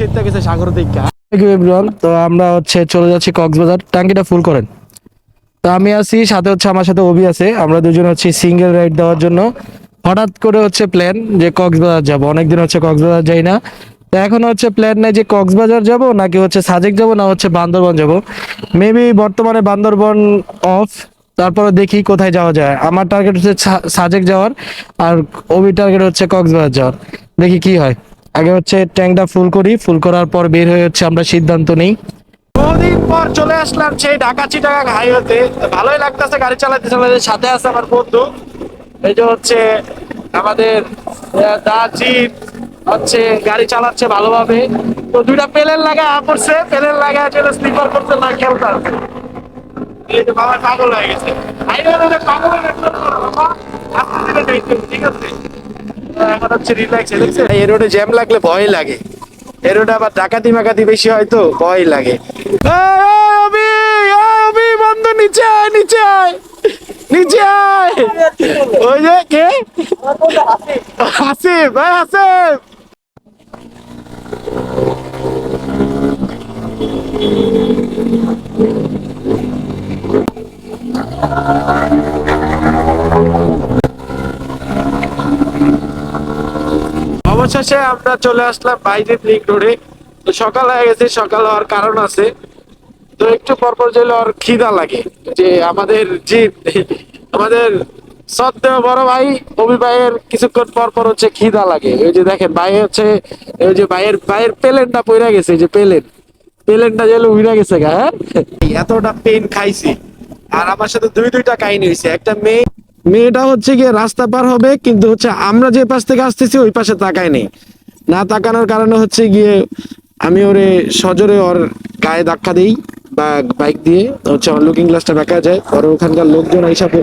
চেষ্টা গেছে সাগর দেখা তো আমরা হচ্ছে চলে যাচ্ছি কক্সবাজার। ট্যাঙ্কিটা ফুল করেন। তো আমি আছি, সাথে হচ্ছে আমার সাথে অভি আছে। আমরা দুজন হচ্ছে সিঙ্গেল রাইড দেওয়ার জন্য। হঠাৎ করে হচ্ছে প্ল্যান যে কক্সবাজার যাব। অনেকদিন হচ্ছে কক্সবাজার যাই না। তো এখন হচ্ছে প্ল্যান নাই যে কক্সবাজার যাব, নাকি হচ্ছে সাজেক যাব, না হচ্ছে বান্দরবন যাব। মেবি বর্তমানে বান্দরবন অফ তারপরে দেখি কোথায় যাওয়া যায়। আমার টার্গেট হচ্ছে সাজেক যাওয়ার, আর অভি টার্গেট হচ্ছে কক্সবাজার যাওয়ার। দেখি কি হয়। আগে হচ্ছে ট্যাঙ্কটা ফুল করি ফুল করার পর বের হয়ে হচ্ছে আমরা সিদ্ধান্ত নেই। বহুদিন পর চলে আসলাম সেই ঢাকা চিটাগাং হাইওয়েতে ভালোই লাগতেছে গাড়ি চালাতে চালাতে। সাথে আছে আমার বন্ধু। এই যে হচ্ছে আমাদের আহ, দা জিপ হচ্ছে গাড়ি চালাচ্ছে ভালোভাবে। তো দুইটা পেলেন লাগা পড়ছে পেলেন লাগা চলে স্লিপার করতে না খেলতে। আছে এই যে বাবা পাগল হয়ে পাগল হয়ে গেছে। ঠিক আছে? এখন হচ্ছে রিল্যাক্স দেখছে এই রোডে জ্যাম লাগলে ভয় লাগে। এই রোডে আবার ডাকাতি মাকাতি বেশি হয় তো ভয় লাগে। অবি অবি বন্ধু নিচে আয় নিচে আয়। নিচে আয়। ওই যে কে? হাসিফ ভাই হাসিফ অবশেষে আমরা চলে আসলাম বাইরে লিঙ্ক রোডে। তো সকাল হয়ে গেছে, সকাল হওয়ার কারণ আছে। তো একটু পরপর যেলে ওর খিদা লাগে, যে আমাদের জিপ আমাদের সত্ত্বেও বড় ভাই অভি ভাইয়ের কিছুক্ষণ পর পর হচ্ছে খিদা লাগে। ওই যে দেখেন, ভাই হচ্ছে ওই যে ভাইয়ের ভাইয়ের পেলেনটা পইরা গেছে যে পেলেন। পেলেনটা যেন উইরা গেছে গা হ্যাঁ? এতটা পেন খাইছি। আর আমার সাথে দুই দুইটা কাহিনী হয়েছে একটা মেয়ে মেয়েটা হচ্ছে গিয়ে রাস্তা পার হবে, কিন্তু হচ্ছে আমরা যে পাশ থেকে আসতেছি, ওই পাশে তাকায়নি। না তাকানোর কারণে হচ্ছে গিয়ে আমি ওরে সজোরে ওর গায়ে ধাক্কা দিই বা বাইক দিয়ে, হচ্ছে আমার লুকিং গ্লাসটা দেখা যায়। পরে ওখানকার লোকজন হিসাবে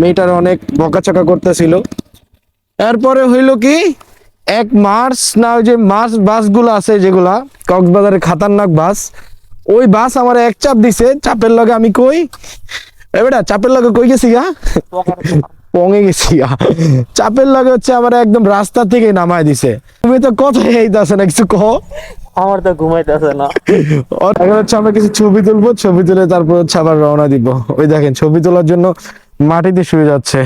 মেয়েটার অনেক বকাচকা করতেছিল। এরপরে হইল কি, এক মার্চ, না ওই যে মার্চ বাসগুলো আছে যেগুলা, কক্সবাজারের খাতারনাক বাস, ওই বাস আমার এক চাপ দিছে। চাপের লগে আমি কই এ বেটা চাপের লগে কই গেছি গা? পঙে গেছি গা। চাপের লগে হচ্ছে আমার একদম রাস্তা থেকে নামায় দিছে। তুমি তো কথাই এইতাছে না কিছু কহ আমার তো ঘুমাইতেছে না। আর এখন হচ্ছে আমরা কিছু ছবি তুলবো ছবি তুলে তারপর হচ্ছে আবার রওনা দিব। ওই দেখেন ছবি তোলার জন্য মাটিতে শুয়ে যাচ্ছে।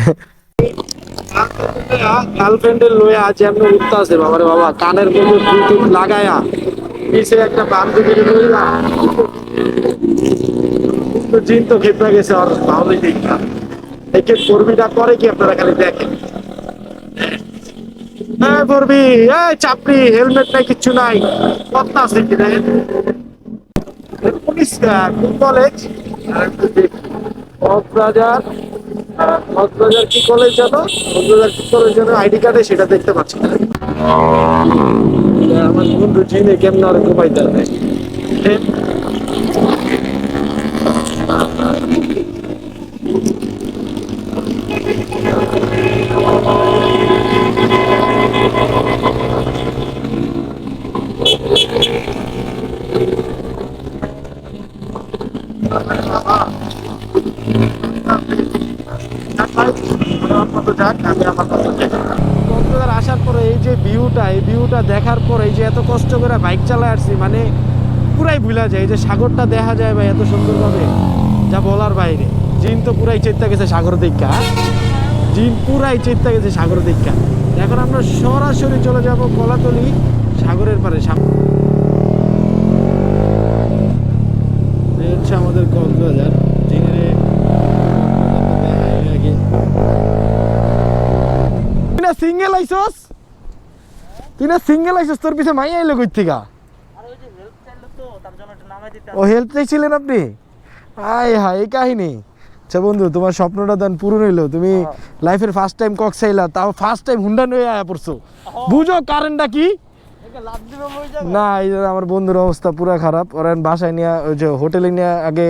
গার্লফ্রেন্ডের লয়ে আজ এমনি উঠতে আছে বাবারে বাবা কানের মধ্যে ব্লুটুথ লাগায়া। পিছে একটা বান্ধবী লইলা তো জিন তো খেপে গেছে, আর ভালোই দেখা একে কর্মীটা করে কি আপনারা খালি দেখেন? হ্যাঁ করবি এই চাপড়ি, হেলমেট নাই, কিচ্ছু নাই। কত আছে কি দেখেন পুলিশ কোন কলেজ। কক্সবাজার কক্সবাজার কি কলেজ জানো কক্সবাজার কি কলেজ জানো আইডি কার্ডে সেটা দেখতে পাচ্ছি না। আমার বন্ধু চিনে কেমন আর ঘুমাইতে হবে কক্সবাজার আসার পরে এই যে ভিউটা, এই ভিউটা দেখার পর এই যে এত কষ্ট করে বাইক চালায় আসছি মানে পুরাই ভুলা যায়। এই যে সাগরটা দেখা যায় ভাই এত সুন্দরভাবে, যা বলার বাইরে। জিন তো পুরাই চেত্তা গেছে সাগর দীক্ষা। জিন পুরাই চেত্তা গেছে সাগর দীক্ষা। এখন আমরা সরাসরি চলে যাব কলাতলি সাগরের পারে সাম- সিঙ্গেল আইসস তুই না সিঙ্গেল আইসস তোর পিছে মাই আইলো কই থেকে? ও হেল্প চাইছিলেন আপনি? আয় হায় এই কাহিনী। আচ্ছা বন্ধু তোমার স্বপ্নটা দান পূরণ হইল। তুমি লাইফের ফার্স্ট টাইম কক্স চাইলা তাও ফার্স্ট টাইম হুন্ডা নিয়ে আয়া পড়ছো। বুঝো কারেন্টটা কি? না এই আমার বন্ধুর অবস্থা পুরো খারাপ। ওরা বাসায় নিয়ে ওই যে হোটেলে নিয়ে আগে